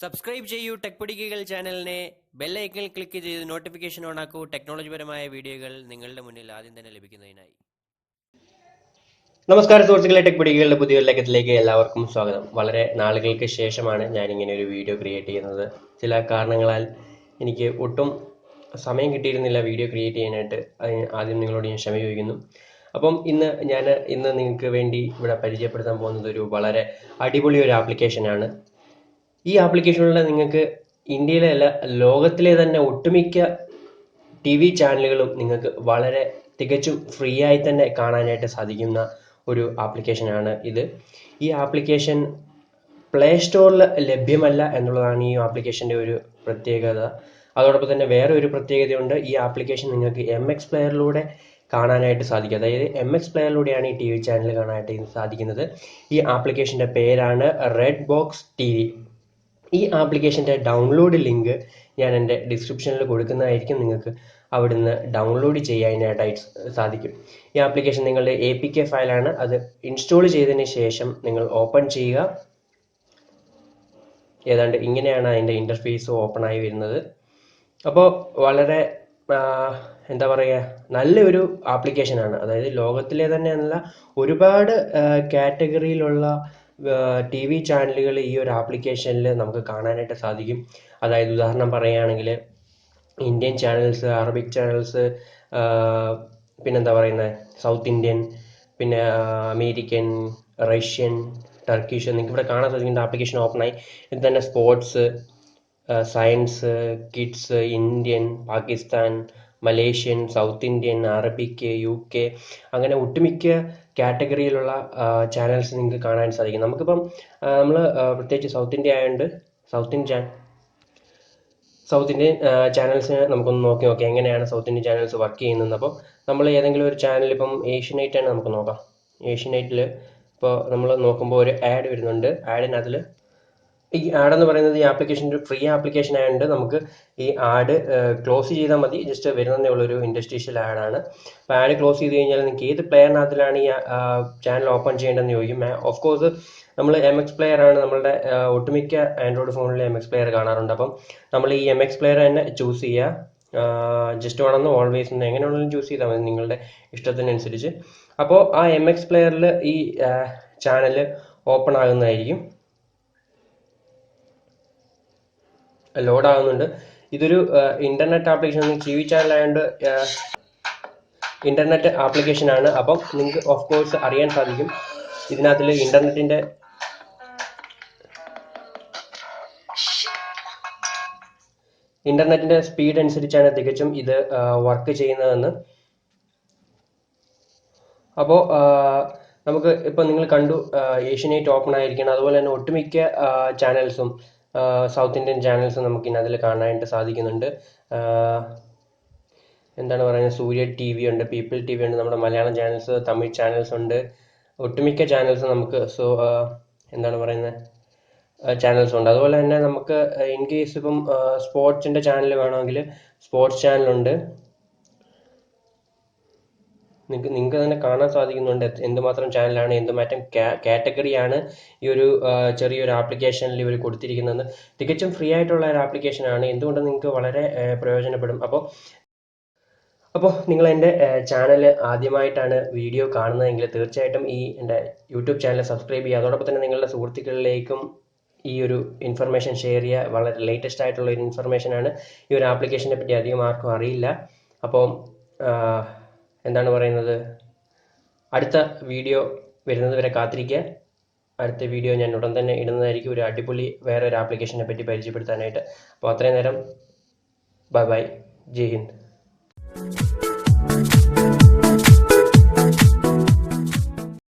Subscribe ചെയ്യൂ tech പിടിക്കുകൾ ചാനലിനെ ബെല്ലൈക്കൽ click ചെയ്ത് നോട്ടിഫിക്കേഷൻ ഓണാക്കൂ ടെക്നോളജിപരമായ വീഡിയോകൾ നിങ്ങളുടെ മുന്നിൽ ആദ്യം തന്നെ ലഭിക്കുന്നതിനായി. നമസ്കാരം സുഹൃത്തുക്കളെ. ടെക് പിടികളുടെ പുതിയ ലക്കത്തിലേക്ക് എല്ലാവർക്കും സ്വാഗതം. വളരെ നാളുകൾക്ക് ശേഷമാണ് ഞാൻ ഇങ്ങനെ ഒരു വീഡിയോ ക്രിയേറ്റ് ചെയ്യുന്നത്. ചില കാരണങ്ങളാൽ എനിക്ക് ഒട്ടും സമയം കിട്ടിയിരുന്നില്ല വീഡിയോ ക്രിയേറ്റ് ചെയ്യാനായിട്ട്. ആദ്യം നിങ്ങളോട് ഞാൻ ക്ഷമ ചോദിക്കുന്നു. അപ്പം ഇന്ന് ഞാൻ ഇന്ന് നിങ്ങൾക്ക് വേണ്ടി ഇവിടെ പരിചയപ്പെടുത്താൻ പോകുന്നത് ഒരു വളരെ അടിപൊളി ഒരു ആപ്ലിക്കേഷനാണ് ഈ ആപ്ലിക്കേഷനിലൂടെ നിങ്ങൾക്ക് ഇന്ത്യയിലെ അല്ല ലോകത്തിലെ തന്നെ ഒട്ടുമിക്ക ടി വി ചാനലുകളും നിങ്ങൾക്ക് വളരെ തികച്ചും ഫ്രീ ആയി തന്നെ കാണാനായിട്ട് സാധിക്കുന്ന ഒരു ആപ്ലിക്കേഷനാണ് ഇത്. ഈ ആപ്ലിക്കേഷൻ പ്ലേ സ്റ്റോറിൽ ലഭ്യമല്ല എന്നുള്ളതാണ് ഈ ആപ്ലിക്കേഷന്റെ ഒരു പ്രത്യേകത. അതോടൊപ്പം തന്നെ വേറെ ഒരു പ്രത്യേകതയുണ്ട്. ഈ ആപ്ലിക്കേഷൻ നിങ്ങൾക്ക് എം എക്സ് പ്ലെയറിലൂടെ കാണാനായിട്ട് സാധിക്കും. അതായത് എം എക്സ് പ്ലെയറിലൂടെയാണ് ഈ ടി വി ചാനൽ കാണാനായിട്ട് സാധിക്കുന്നത്. ഈ ആപ്ലിക്കേഷന്റെ പേരാണ് റെഡ് ബോക്സ് ടി വി ഈ ആപ്ലിക്കേഷന്റെ ഡൗൺലോഡ് ലിങ്ക് ഞാൻ എന്റെ ഡിസ്ക്രിപ്ഷനിൽ കൊടുക്കുന്നതായിരിക്കും നിങ്ങൾക്ക് അവിടുന്ന് ഡൗൺലോഡ് ചെയ്യാനായിട്ട് സാധിക്കും. ഈ ആപ്ലിക്കേഷൻ നിങ്ങളുടെ എ പി കെ ഫയലാണ് അത് ഇൻസ്റ്റാൾ ചെയ്തതിന് ശേഷം നിങ്ങൾ ഓപ്പൺ ചെയ്യുക. ഏതാണ്ട് ഇങ്ങനെയാണ് അതിന്റെ ഇന്റർഫേസ് ഓപ്പൺ ആയി വരുന്നത്. അപ്പോൾ വളരെ എന്താ പറയുക നല്ലൊരു ആപ്ലിക്കേഷനാണ്. അതായത് ലോകത്തിലെ തന്നെ നല്ല ഒരുപാട് കാറ്റഗറിയിലുള്ള ടി വി ചാനലുകൾ ഈ ഒരു ആപ്ലിക്കേഷനിൽ നമുക്ക് കാണാനായിട്ട് സാധിക്കും. അതായത് ഉദാഹരണം പറയുകയാണെങ്കിൽ ഇന്ത്യൻ ചാനൽസ് അറബിക് ചാനൽസ് പിന്നെന്താ പറയുന്നത് സൗത്ത് ഇന്ത്യൻ പിന്നെ അമേരിക്കൻ റഷ്യൻ ടർക്കിഷ് നിങ്ങൾക്ക് ഇവിടെ കാണാൻ സാധിക്കുന്ന ആപ്ലിക്കേഷൻ ഓപ്പൺ ആയി. ഇത് തന്നെ sports science kids Indian Pakistan Malaysian South Indian Arabic U K അങ്ങനെ ഒട്ടുമിക്ക കാറ്റഗറിയിലുള്ള ചാനൽസ് നിങ്ങൾക്ക് കാണാൻ സാധിക്കും. നമുക്കിപ്പം നമ്മൾ പ്രത്യേകിച്ച് സൗത്ത് ഇന്ത്യ ആയതുകൊണ്ട് സൗത്ത് ഇന്ത്യൻ സൗത്ത് ഇന്ത്യൻ ചാനൽസിനെ നമുക്കൊന്ന് നോക്കി നോക്കാം. എങ്ങനെയാണ് സൗത്ത് ഇന്ത്യൻ ചാനൽസ് വർക്ക് ചെയ്യുന്നത്? അപ്പോൾ നമ്മൾ ഏതെങ്കിലും ഒരു ചാനൽ ഇപ്പം ഏഷ്യനൈറ്റ് ആണ് നമുക്ക് നോക്കാം. ഏഷ്യനൈറ്റിൽ ഇപ്പോൾ നമ്മൾ നോക്കുമ്പോൾ ഒരു ആഡ് വരുന്നുണ്ട്. ആഡിനകത്തിൽ ഈ ആഡ് എന്ന് പറയുന്നത് ഈ ആപ്ലിക്കേഷൻ ഒരു ഫ്രീ ആപ്ലിക്കേഷൻ ആയതുകൊണ്ട് നമുക്ക് ഈ ആഡ് ക്ലോസ് ചെയ്താൽ മതി. ജസ്റ്റ് വരുന്നതേ ഉള്ളൊരു ഇൻഡസ്ട്രീഷ്യൽ ആഡാണ് അപ്പോൾ ആഡ് ക്ലോസ് ചെയ്ത് കഴിഞ്ഞാൽ നിങ്ങൾക്ക് ഏത് പ്ലെയറിനകത്തിലാണ് ഈ ചാനൽ ഓപ്പൺ ചെയ്യേണ്ടതെന്ന് ചോദിക്കും. ഓഫ് കോഴ്സ് നമ്മൾ എം എക്സ് പ്ലെയർ ആണ്. നമ്മളുടെ ഒട്ടുമിക്ക ആൻഡ്രോയിഡ് ഫോണിൽ എം എക്സ് പ്ലെയർ കാണാറുണ്ട്. അപ്പം നമ്മൾ ഈ എം എക്സ് പ്ലെയർ തന്നെ ചൂസ് ചെയ്യുക ജസ്റ്റ് വേണമെന്ന് ഓൾവേസ് ഒന്ന് എങ്ങനെ വേണമെങ്കിലും ചൂസ് ചെയ്താൽ മതി നിങ്ങളുടെ ഇഷ്ടത്തിനനുസരിച്ച്. അപ്പോൾ ആ എം എക്സ് പ്ലെയറിൽ ഈ ചാനൽ ഓപ്പൺ ആകുന്നതായിരിക്കും. ലോഡ് ആകുന്നുണ്ട് ഇതൊരു internet application T V channel ആയതുകൊണ്ട് ഇന്റർനെറ്റ് ആപ്ലിക്കേഷൻ ആണ്. അപ്പം നിങ്ങൾക്ക് ഓഫ് കോഴ്സ് അറിയാൻ സാധിക്കും. ഇതിനകത്തിൽ ഇന്റർനെറ്റിന്റെ ഇന്റർനെറ്റിന്റെ സ്പീഡ് അനുസരിച്ചാണ് തികച്ചും ഇത് വർക്ക് ചെയ്യുന്നതെന്ന്. അപ്പോൾ നമുക്ക് ഇപ്പോൾ നിങ്ങൾ കണ്ടു ഏഷ്യനൈറ്റ് ഓപ്പൺ ആയിരിക്കണം. അതുപോലെ തന്നെ ഒട്ടുമിക്ക ചാനൽസും സൗത്ത് ഇന്ത്യൻ ചാനൽസ് നമുക്ക് ഇതിനകത്തിൽ കാണാനായിട്ട് സാധിക്കുന്നുണ്ട്. എന്താണ് പറയുന്നത്? സൂര്യ ടി വി ഉണ്ട് പീപ്പിൾ ടി വി ഉണ്ട് നമ്മുടെ മലയാളം ചാനൽസ് തമിഴ് ചാനൽസ് ഉണ്ട് ഒട്ടുമിക്ക ചാനൽസ് നമുക്ക് സോ എന്താണ് പറയുന്നത്? ചാനൽസ് ഉണ്ട്. അതുപോലെ തന്നെ നമുക്ക് ഇൻ കേസ് ഇപ്പം സ്പോർട്സിന്റെ ചാനൽ വേണമെങ്കിൽ സ്പോർട്സ് ചാനലുണ്ട് നിങ്ങൾക്ക് നിങ്ങൾക്ക് തന്നെ കാണാൻ സാധിക്കുന്നുണ്ട്. എന്തുമാത്രം ചാനലാണ് എന്തുമാത്രം കാറ്റഗറിയാണ് ഈ ഒരു ചെറിയൊരു ആപ്ലിക്കേഷനിൽ ഇവർ കൊടുത്തിരിക്കുന്നത് തികച്ചും ഫ്രീ ആയിട്ടുള്ള ഒരു ആപ്ലിക്കേഷനാണ് എന്തുകൊണ്ട് നിങ്ങൾക്ക് വളരെ പ്രയോജനപ്പെടും? അപ്പോൾ അപ്പോൾ നിങ്ങൾ എന്റെ ചാനൽ ആദ്യമായിട്ടാണ് വീഡിയോ കാണുന്നതെങ്കിൽ തീർച്ചയായിട്ടും ഈ എന്റെ യൂട്യൂബ് ചാനൽ സബ്സ്ക്രൈബ് ചെയ്യുക. അതോടൊപ്പം തന്നെ നിങ്ങളുടെ സുഹൃത്തുക്കളിലേക്കും ഈ ഒരു ഇൻഫർമേഷൻ ഷെയർ ചെയ്യുക. വളരെ ലേറ്റസ്റ്റ് ആയിട്ടുള്ള ഒരു ഇൻഫർമേഷനാണ് ഈ ഒരു ആപ്ലിക്കേഷനെ പറ്റി അധികം ആർക്കും അറിയില്ല. അപ്പോൾ എന്താണ് പറയുന്നത്? അടുത്ത വീഡിയോ വരുന്നത് വരെ കാത്തിരിക്കുക. അടുത്ത വീഡിയോ ഞാൻ ഉടൻ തന്നെ ഇടുന്നതായിരിക്കും. ഒരു അടിപൊളി വേറെ ഒരു ആപ്ലിക്കേഷനെ പറ്റി പരിചയപ്പെടുത്താനായിട്ട്. അപ്പോൾ അത്രയും നേരം ബൈ ബൈ ജയ് ഹിന്ദ്.